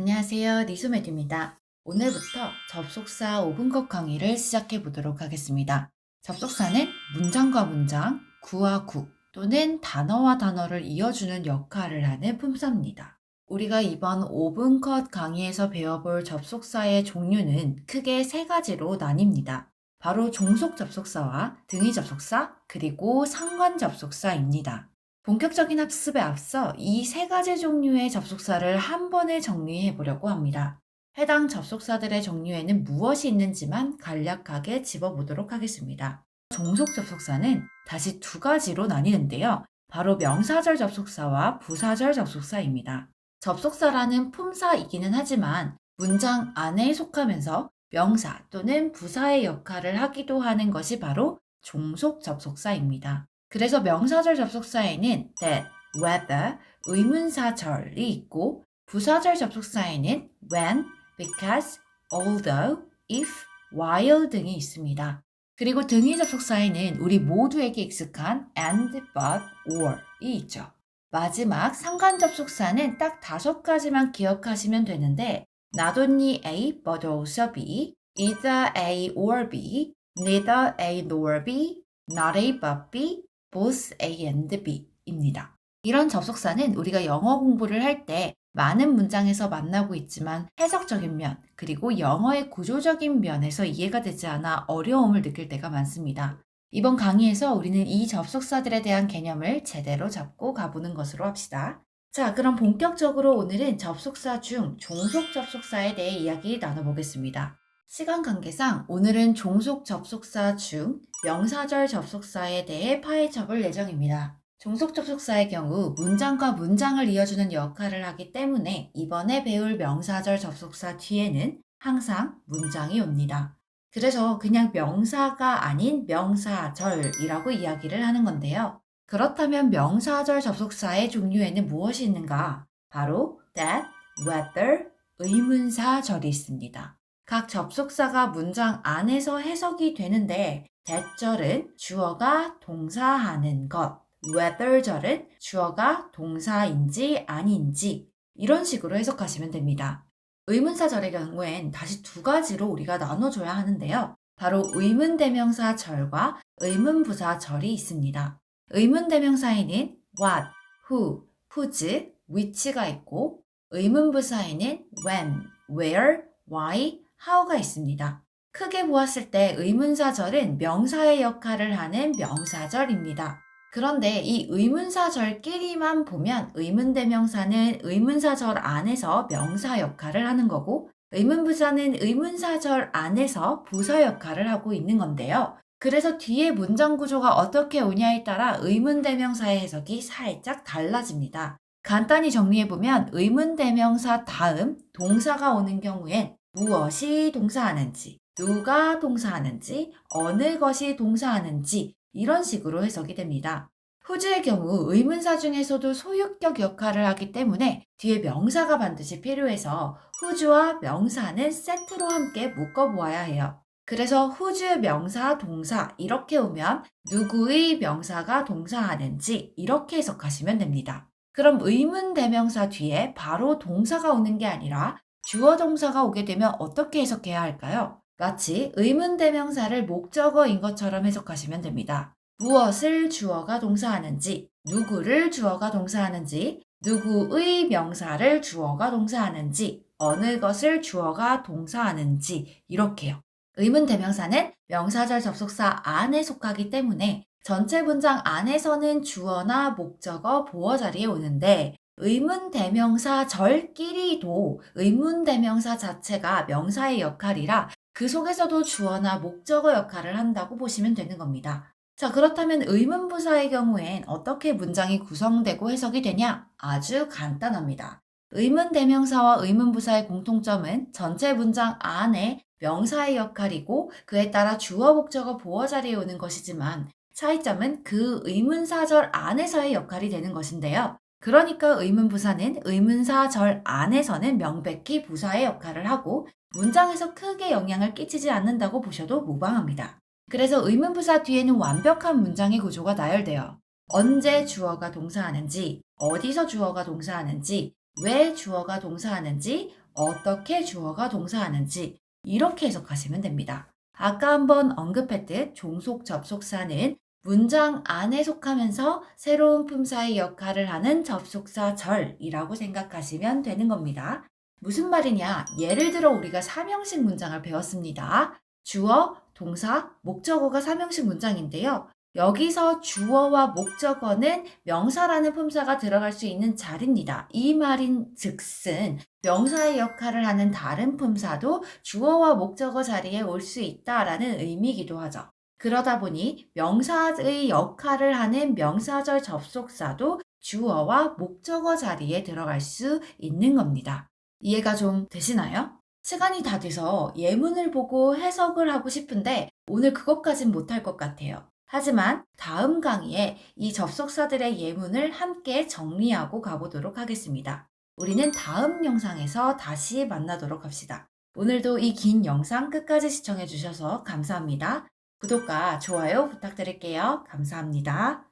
안녕하세요. 리소메드입니다. 오늘부터 접속사 5분컷 강의를 시작해 보도록 하겠습니다. 접속사는 문장과 문장, 구와 구 또는 단어와 단어를 이어주는 역할을 하는 품사입니다. 우리가 이번 5분컷 강의에서 배워볼 접속사의 종류는 크게 세 가지로 나뉩니다. 바로 종속 접속사와 등위 접속사, 그리고 상관 접속사입니다. 본격적인 학습에 앞서 이 세 가지 종류의 접속사를 한 번에 정리해 보려고 합니다. 해당 접속사들의 종류에는 무엇이 있는지만 간략하게 짚어보도록 하겠습니다. 종속 접속사는 다시 두 가지로 나뉘는데요. 바로 명사절 접속사와 부사절 접속사입니다. 접속사라는 품사이기는 하지만 문장 안에 속하면서 명사 또는 부사의 역할을 하기도 하는 것이 바로 종속 접속사입니다. 그래서 명사절 접속사에는 that, whether, 의문사절이 있고 부사절 접속사에는 when, because, although, if, while 등이 있습니다. 그리고 등위 접속사에는 우리 모두에게 익숙한 and, but, or이 있죠. 마지막 상관 접속사는 딱 다섯 가지만 기억하시면 되는데 not only A but also B, either A or B, neither A nor B, not A but B, both A and B입니다. 이런 접속사는 우리가 영어 공부를 할 때 많은 문장에서 만나고 있지만 해석적인 면, 그리고 영어의 구조적인 면에서 이해가 되지 않아 어려움을 느낄 때가 많습니다. 이번 강의에서 우리는 이 접속사들에 대한 개념을 제대로 잡고 가보는 것으로 합시다. 자, 그럼 본격적으로 오늘은 접속사 중 종속 접속사에 대해 이야기 나눠보겠습니다. 시간 관계상 오늘은 종속 접속사 중 명사절 접속사에 대해 파헤쳐 볼 예정입니다. 종속 접속사의 경우 문장과 문장을 이어주는 역할을 하기 때문에 이번에 배울 명사절 접속사 뒤에는 항상 문장이 옵니다. 그래서 그냥 명사가 아닌 명사절이라고 이야기를 하는 건데요. 그렇다면 명사절 접속사의 종류에는 무엇이 있는가? 바로 that, whether, 의문사절이 있습니다. 각 접속사가 문장 안에서 해석이 되는데 that절은 주어가 동사하는 것, whether절은 주어가 동사인지 아닌지 이런 식으로 해석하시면 됩니다. 의문사절의 경우엔 다시 두 가지로 우리가 나눠줘야 하는데요. 바로 의문대명사절과 의문부사절이 있습니다. 의문대명사에는 what, who, whose, which가 있고 의문부사에는 when, where, why, how가 있습니다. 크게 보았을 때 의문사절은 명사의 역할을 하는 명사절입니다. 그런데 이 의문사절끼리만 보면 의문대명사는 의문사절 안에서 명사 역할을 하는 거고 의문부사는 의문사절 안에서 부사 역할을 하고 있는 건데요. 그래서 뒤에 문장 구조가 어떻게 오냐에 따라 의문대명사의 해석이 살짝 달라집니다. 간단히 정리해보면 의문대명사 다음 동사가 오는 경우엔 무엇이 동사하는지, 누가 동사하는지, 어느 것이 동사하는지 이런 식으로 해석이 됩니다. 후즈의 경우 의문사 중에서도 소유격 역할을 하기 때문에 뒤에 명사가 반드시 필요해서 후즈와 명사는 세트로 함께 묶어보아야 해요. 그래서 후즈 명사 동사 이렇게 오면 누구의 명사가 동사하는지 이렇게 해석하시면 됩니다. 그럼 의문 대명사 뒤에 바로 동사가 오는 게 아니라 주어 동사가 오게 되면 어떻게 해석해야 할까요? 마치 의문 대명사를 목적어인 것처럼 해석하시면 됩니다. 무엇을 주어가 동사하는지, 누구를 주어가 동사하는지, 누구의 명사를 주어가 동사하는지, 어느 것을 주어가 동사하는지 이렇게요. 의문 대명사는 명사절 접속사 안에 속하기 때문에 전체 문장 안에서는 주어나 목적어, 보어 자리에 오는데 의문 대명사 절끼리도 의문 대명사 자체가 명사의 역할이라 그 속에서도 주어나 목적어 역할을 한다고 보시면 되는 겁니다. 자, 그렇다면 의문부사의 경우엔 어떻게 문장이 구성되고 해석이 되냐? 아주 간단합니다. 의문 대명사와 의문부사의 공통점은 전체 문장 안에 명사의 역할이고 그에 따라 주어, 목적어, 보어 자리에 오는 것이지만 차이점은 그 의문사절 안에서의 역할이 되는 것인데요. 그러니까 의문부사는 의문사절 안에서는 명백히 부사의 역할을 하고 문장에서 크게 영향을 끼치지 않는다고 보셔도 무방합니다. 그래서 의문부사 뒤에는 완벽한 문장의 구조가 나열돼요. 언제 주어가 동사하는지, 어디서 주어가 동사하는지, 왜 주어가 동사하는지, 어떻게 주어가 동사하는지 이렇게 해석하시면 됩니다. 아까 한번 언급했듯 종속 접속사는 문장 안에 속하면서 새로운 품사의 역할을 하는 접속사 절이라고 생각하시면 되는 겁니다. 무슨 말이냐? 예를 들어 우리가 삼형식 문장을 배웠습니다. 주어, 동사, 목적어가 삼형식 문장인데요. 여기서 주어와 목적어는 명사라는 품사가 들어갈 수 있는 자리입니다. 이 말인 즉슨 명사의 역할을 하는 다른 품사도 주어와 목적어 자리에 올 수 있다라는 의미이기도 하죠. 그러다 보니 명사의 역할을 하는 명사절 접속사도 주어와 목적어 자리에 들어갈 수 있는 겁니다. 이해가 좀 되시나요? 시간이 다 돼서 예문을 보고 해석을 하고 싶은데 오늘 그것까진 못할 것 같아요. 하지만 다음 강의에 이 접속사들의 예문을 함께 정리하고 가보도록 하겠습니다. 우리는 다음 영상에서 다시 만나도록 합시다. 오늘도 이 긴 영상 끝까지 시청해 주셔서 감사합니다. 구독과 좋아요 부탁드릴게요. 감사합니다.